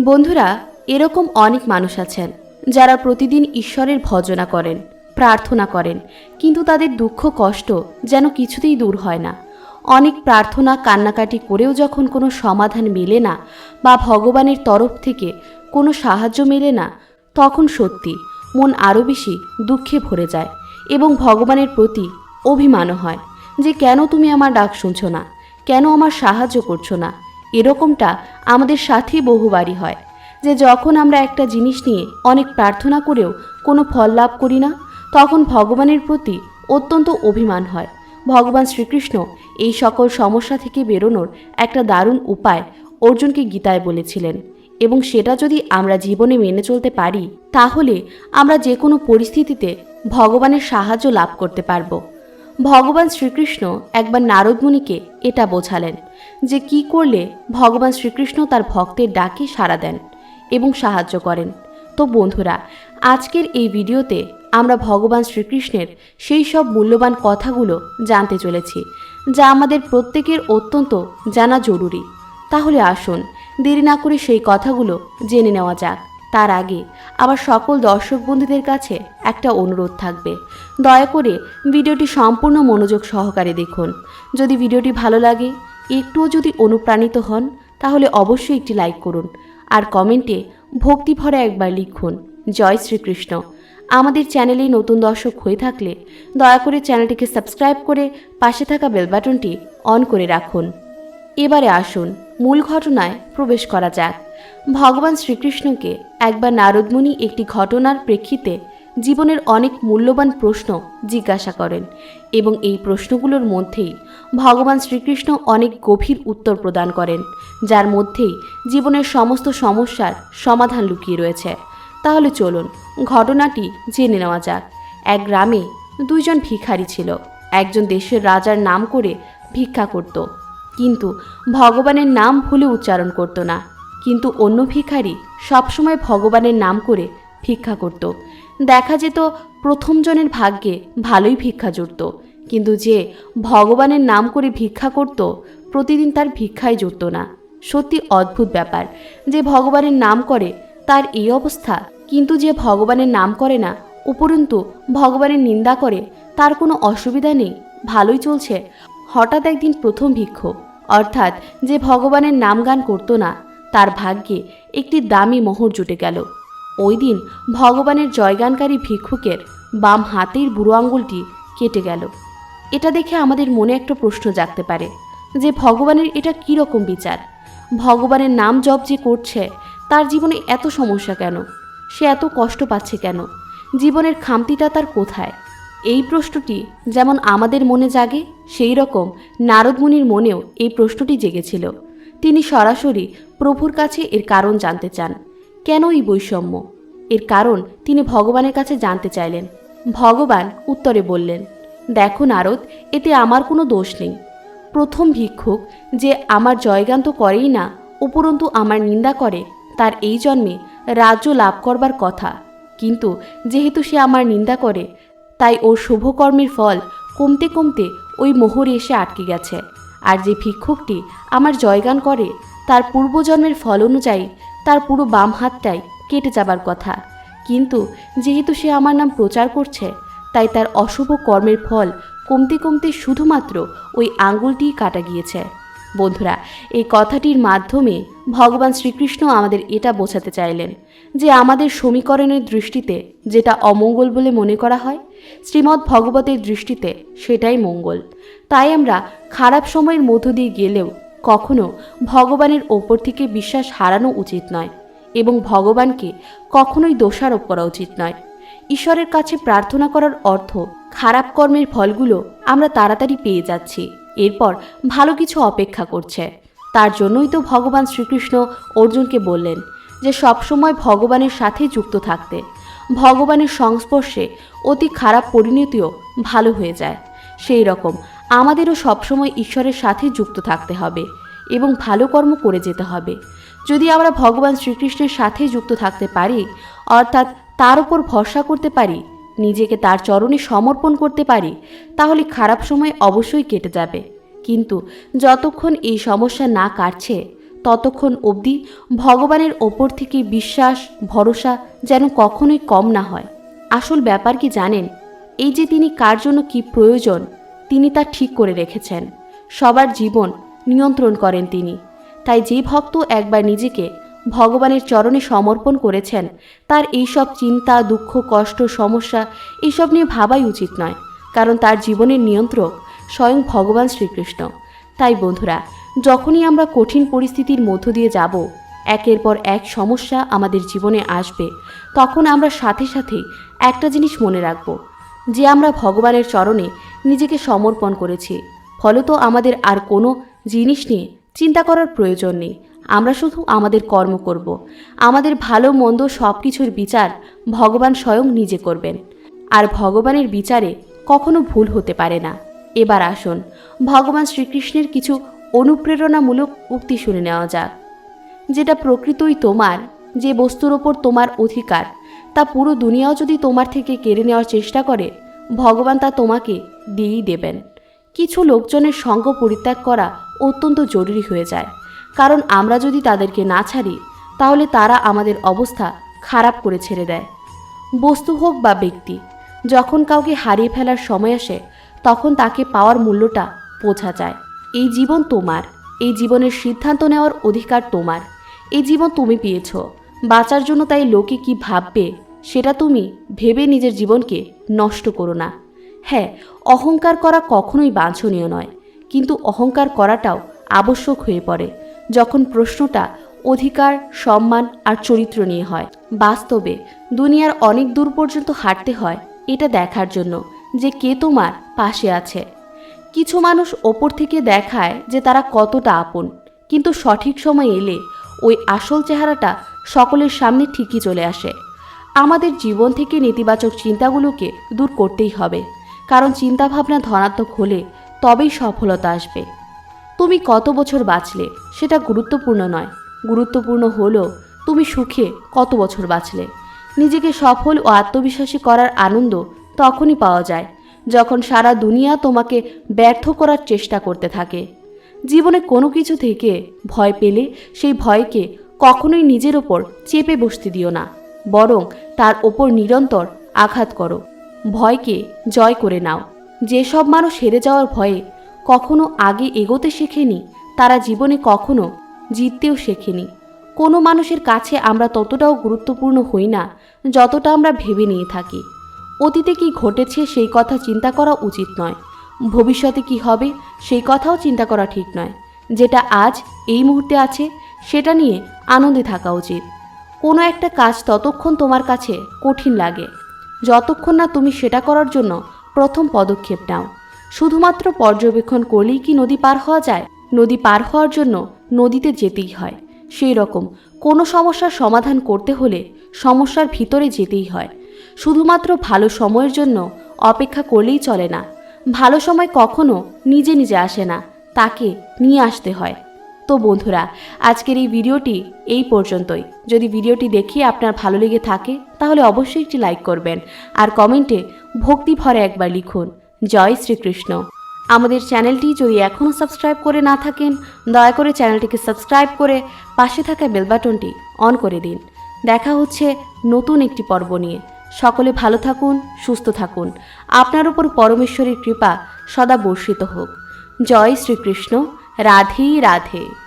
বন্ধুরা, এরকম অনেক মানুষ আছেন, যারা প্রতিদিন ঈশ্বরের ভজনা করেন, প্রার্থনা করেন, কিন্তু তাদের দুঃখ, কষ্ট যেন কিছুতেই দূর হয় না। অনেক প্রার্থনা, কান্নাকাটি করেও যখন কোনো সমাধান মেলে না বা ভগবানের তরফ থেকে কোনো সাহায্য মেলে না, তখন সত্যি মন আরও বেশি দুঃখে ভরে যায় এবং ভগবানের প্রতি অভিমানও হয় যে কেন তুমি আমার ডাক শুনছো না? কেন আমার সাহায্য করছ না? এরকমটা আমাদের সাথেই বহুবারই হয় যে যখন আমরা একটা জিনিস নিয়ে অনেক প্রার্থনা করেও কোনো ফল লাভ করি না, তখন ভগবানের প্রতি অত্যন্ত অভিমান হয়। ভগবান শ্রীকৃষ্ণ এই সকল সমস্যা থেকে বেরোনোর একটা দারুণ উপায় অর্জুনকে গীতায় বলেছিলেন এবং সেটা যদি আমরা জীবনে মেনে চলতে পারি, তাহলে আমরা যে কোনো পরিস্থিতিতে ভগবানের সাহায্য লাভ করতে পারব। ভগবান শ্রীকৃষ্ণ একবার নারদমুনিকে এটা বোঝালেন যে কি করলে ভগবান শ্রীকৃষ্ণ তার ভক্তের ডাকে সাড়া দেন এবং সাহায্য করেন। তো বন্ধুরা, আজকের এই ভিডিওতে আমরা ভগবান শ্রীকৃষ্ণের সেই সব মূল্যবান কথাগুলো জানতে চলেছি, যা আমাদের প্রত্যেকের অত্যন্ত জানা জরুরি। তাহলে আসুন, দেরি না করে সেই কথাগুলো জেনে নেওয়া যাক। তার আগে আবার সকল দর্শক বন্ধুদের কাছে একটা অনুরোধ থাকবে। দয়া করে ভিডিওটি সম্পূর্ণ মনোযোগ সহকারে দেখুন। যদি ভিডিওটি ভালো লাগে, একটুও যদি অনুপ্রাণিত হন, তাহলে অবশ্যই একটি লাইক করুন আর কমেন্টে ভক্তি ভরে একবার লিখুন, জয় শ্রীকৃষ্ণ। আমাদের চ্যানেলেই নতুন দর্শক হয়ে থাকলে দয়া করে চ্যানেলটিকে সাবস্ক্রাইব করে পাশে থাকা বেল বাটনটি অন করে রাখুন। এবারে আসুন, মূল ঘটনায় প্রবেশ করা যাক। ভগবান শ্রীকৃষ্ণকে একবার নারদমুনি একটি ঘটনার প্রেক্ষিতে জীবনের অনেক মূল্যবান প্রশ্ন জিজ্ঞাসা করেন এবং এই প্রশ্নগুলোর মধ্যেই ভগবান শ্রীকৃষ্ণ অনেক গভীর উত্তর প্রদান করেন, যার মধ্যেই জীবনের সমস্ত সমস্যার সমাধান লুকিয়ে রয়েছে। তাহলে চলুন ঘটনাটি জেনে নেওয়া যাক। এক গ্রামে দুইজন ভিখারি ছিল। একজন দেশের রাজার নাম করে ভিক্ষা করত। কিন্তু ভগবানের নাম ভুলে উচ্চারণ করত না। কিন্তু অন্য ভিখারি সবসময় ভগবানের নাম করে ভিক্ষা করত। দেখা যেত প্রথমজনের ভাগ্যে ভালোই ভিক্ষা জুটত, কিন্তু যে ভগবানের নাম করে ভিক্ষা করত, প্রতিদিন তার ভিক্ষায় জুটত না। সত্যি অদ্ভুত ব্যাপার, যে ভগবানের নাম করে, তার এই অবস্থা। কিন্তু যে ভগবানের নাম করে না, উপরন্তু ভগবানের নিন্দা করে, তার কোনো অসুবিধা নেই, ভালোই চলছে। হঠাৎ একদিন প্রথম ভিক্ষু, অর্থাৎ যে ভগবানের নাম গান করতো না তার ভাগ্যে একটি দামি মোহর জুটে গেল। ওই দিন ভগবানের জয়গানকারী ভিক্ষুকের বাম হাতের বুড়ো আঙ্গুলটি কেটে গেল। এটা দেখে আমাদের মনে একটা প্রশ্ন জাগতে পারে, যে ভগবানের এটা কী রকম বিচার? ভগবানের নাম জপ যে করছে, তার জীবনে এত সমস্যা কেন? সে এত কষ্ট পাচ্ছে কেন? জীবনের খামতিটা তার কোথায়? এই প্রশ্নটি যেমন আমাদের মনে জাগে, সেই রকম নারদমুনির মনেও এই প্রশ্নটি জেগেছিল। তিনি সরাসরি প্রভুর কাছে এর কারণ জানতে চান। কেন এই বৈষম্য? এর কারণ তিনি ভগবানের কাছে জানতে চাইলেন। ভগবান উত্তরে বললেন, দেখো নারদ, এতে আমার কোনো দোষ নেই। প্রথম ভিক্ষুক যে আমার জয়গান তো করেই না, উপরন্তু আমার নিন্দা করে, তার এই জন্মে রাজ্য লাভ করবার কথা। কিন্তু যেহেতু সে আমার নিন্দা করে, তাই ওর শুভকর্মের ফল কমতে কমতে ওই মোহরে এসে আটকে গেছে। আর যে ভিক্ষুকটি আমার জয়গান করে, তার পূর্বজন্মের ফল অনুযায়ী তার পুরো বাম হাতটাই কেটে যাবার কথা। কিন্তু যেহেতু সে আমার নাম প্রচার করছে, তাই তার অশুভ কর্মের ফল কমতে কমতে শুধুমাত্র ওই আঙ্গুলটিই কাটা গিয়েছে। বন্ধুরা, এই কথাটির মাধ্যমে ভগবান শ্রীকৃষ্ণ আমাদের এটা বোঝাতে চাইলেন যে আমাদের সমীকরণের দৃষ্টিতে যেটা অমঙ্গল বলে মনে করা হয়, শ্রীমদ্ ভগবতের দৃষ্টিতে সেটাই মঙ্গল। তাই আমরা খারাপ সময়ের মধ্য দিয়ে গেলেও কখনো ভগবানের ওপর থেকে বিশ্বাস হারানো উচিত নয় এবং ভগবানকে কখনোই দোষারোপ করা উচিত নয়। ঈশ্বরের কাছে প্রার্থনা করার অর্থ খারাপ কর্মের ফলগুলো আমরা তাড়াতাড়ি পেয়ে যাচ্ছি, এরপর ভালো কিছু অপেক্ষা করছে। তার জন্যই তো ভগবান শ্রীকৃষ্ণ অর্জুনকে বললেন যে সবসময় ভগবানের সাথে যুক্ত থাকতে। ভগবানের সংস্পর্শে অতি খারাপ পরিণতিও ভালো হয়ে যায়। সেই রকম আমাদেরও সবসময় ঈশ্বরের সাথে যুক্ত থাকতে হবে এবং ভালো কর্ম করে যেতে হবে। যদি আমরা ভগবান শ্রীকৃষ্ণের সাথে যুক্ত থাকতে পারি, অর্থাৎ তার উপর ভরসা করতে পারি, নিজেকে তার চরণে সমর্পণ করতে পারি, তাহলে খারাপ সময় অবশ্যই কেটে যাবে। কিন্তু যতক্ষণ এই সমস্যা না কাটছে, ততক্ষণ অবধি ভগবানের ওপর থেকে বিশ্বাস, ভরসা যেন কখনোই কম না হয়। আসল ব্যাপার কি জানেন? এই যে তিনি কার জন্য কি প্রয়োজন, তিনি তা ঠিক করে রেখেছেন। সবার জীবন নিয়ন্ত্রণ করেন তিনি। তাই যে ভক্ত একবার নিজেকে ভগবানের চরণে সমর্পণ করেছেন, তার এইসব চিন্তা, দুঃখ, কষ্ট, সমস্যা, এইসব নিয়ে ভাবাই উচিত নয়, কারণ তার জীবনের নিয়ন্ত্রক স্বয়ং ভগবান শ্রীকৃষ্ণ। তাই বন্ধুরা, যখনই আমরা কঠিন পরিস্থিতির মধ্য দিয়ে যাব, একের পর এক সমস্যা আমাদের জীবনে আসবে, তখন আমরা সাথে সাথে একটা জিনিস মনে রাখব, যে আমরা ভগবানের চরণে নিজেকে সমর্পণ করেছি। ফলত আমাদের আর কোনো জিনিস নিয়ে চিন্তা করার প্রয়োজন নেই। আমরা শুধু আমাদের কর্ম করব। আমাদের ভালো, মন্দ সব কিছুর বিচার ভগবান স্বয়ং নিজে করবেন। আর ভগবানের বিচারে কখনো ভুল হতে পারে না। এবার আসুন। ভগবান শ্রীকৃষ্ণের কিছু অনুপ্রেরণামূলক উক্তি শুনে নেওয়া যাক। যেটা প্রকৃতই তোমার, যে বস্তুর ওপর তোমার অধিকার, তা পুরো দুনিয়াও যদি তোমার থেকে কেড়ে নেওয়ার চেষ্টা করে, ভগবান তা তোমাকে দিয়েই দেবেন। কিছু লোকজনের সঙ্গ পরিত্যাগ করা অত্যন্ত জরুরি হয়ে যায়। কারণ আমরা যদি তাদেরকে না ছাড়ি, তাহলে তারা আমাদের অবস্থা খারাপ করে ছেড়ে দেয়। বস্তু হোক বা ব্যক্তি, যখন কাউকে হারিয়ে ফেলার সময় আসে তখন তাকে পাওয়ার মূল্যটা বোঝা যায়। এই জীবন তোমার। এই জীবনের সিদ্ধান্ত নেওয়ার অধিকার তোমার। এই জীবন তুমি পেয়েছ। বাঁচার জন্য তাই লোকে কি ভাববে, সেটা তুমি ভেবে নিজের জীবনকে নষ্ট করো না। হ্যাঁ অহংকার করা কখনোই বাঞ্ছনীয় নয়, কিন্তু অহংকার করাটাও আবশ্যক হয়ে পড়ে, যখন প্রশ্নটা অধিকার, সম্মান আর চরিত্র নিয়ে হয়। বাস্তবে দুনিয়ার অনেক দূর পর্যন্ত হাঁটতে হয় এটা দেখার জন্য। যে কে তোমার পাশে আছে। কিছু মানুষ ওপর থেকে দেখায় যে তারা কতটা আপন, কিন্তু সঠিক সময় এলে ওই আসল চেহারাটা সকলের সামনে ঠিকই চলে আসে। আমাদের জীবন থেকে নেতিবাচক চিন্তাগুলোকে দূর করতেই হবে, কারণ চিন্তাভাবনা ধনাত্মক হলে তবেই সফলতা আসবে। তুমি কত বছর বাঁচলে সেটা গুরুত্বপূর্ণ নয়। গুরুত্বপূর্ণ হলো তুমি সুখে কত বছর বাঁচলে। নিজেকে সফল ও আত্মবিশ্বাসী করার আনন্দ তখনই পাওয়া যায়, যখন সারা দুনিয়া তোমাকে ব্যর্থ করার চেষ্টা করতে থাকে। জীবনে কোনো কিছু থেকে ভয় পেলে সেই ভয়কে কখনোই নিজের ওপর চেপে বসতে দিও না, বরং তার ওপর নিরন্তর আঘাত করো। ভয়কে জয় করে নাও। যেসব মানুষ হেরে যাওয়ার ভয়ে কখনো আগে এগোতে শেখেনি, তারা জীবনে কখনো জিততেও শেখেনি। কোনো মানুষের কাছে আমরা ততটাও গুরুত্বপূর্ণ হই না, যতটা আমরা ভেবে নিয়ে থাকি। অতীতে কি ঘটেছে সেই কথা চিন্তা করা উচিত নয়। ভবিষ্যতে কি হবে সেই কথাও চিন্তা করা ঠিক নয়। যেটা আজ এই মুহূর্তে আছে, সেটা নিয়ে আনন্দে থাকা উচিত। কোনো একটা কাজ ততক্ষণ তোমার কাছে কঠিন লাগে। যতক্ষণ না তুমি সেটা করার জন্য প্রথম পদক্ষেপ নাও। শুধুমাত্র পর্যবেক্ষণ করলেই কি নদী পার হওয়া যায়? নদী পার হওয়ার জন্য নদীতে যেতেই হয়। সেই রকম কোনো সমস্যার সমাধান করতে হলে সমস্যার ভিতরে যেতেই হয়। শুধুমাত্র ভালো সময়ের জন্য অপেক্ষা করলেই চলে না। ভালো সময় কখনো নিজে নিজে আসে না, তাকে নিয়ে আসতে হয়। তো বন্ধুরা, আজকের এই ভিডিওটি এই পর্যন্তই। যদি ভিডিওটি দেখে আপনার ভালো লেগে থাকে, তাহলে অবশ্যই একটি লাইক করবেন আর কমেন্টে ভক্তি ভরে একবার লিখুন, জয় শ্রীকৃষ্ণ। আমাদের চ্যানেলটি যদি এখনও সাবস্ক্রাইব করে না থাকেন, দয়া করে চ্যানেলটিকে সাবস্ক্রাইব করে পাশে থাকা বেলবাটনটি অন করে দিন। দেখা হচ্ছে নতুন একটি পর্ব নিয়ে। সকলে ভালো থাকুন, সুস্থ থাকুন। আপনার উপর পরমেশ্বরের কৃপা সদা বর্ষিত হোক। জয় শ্রীকৃষ্ণ। রাধে রাধে।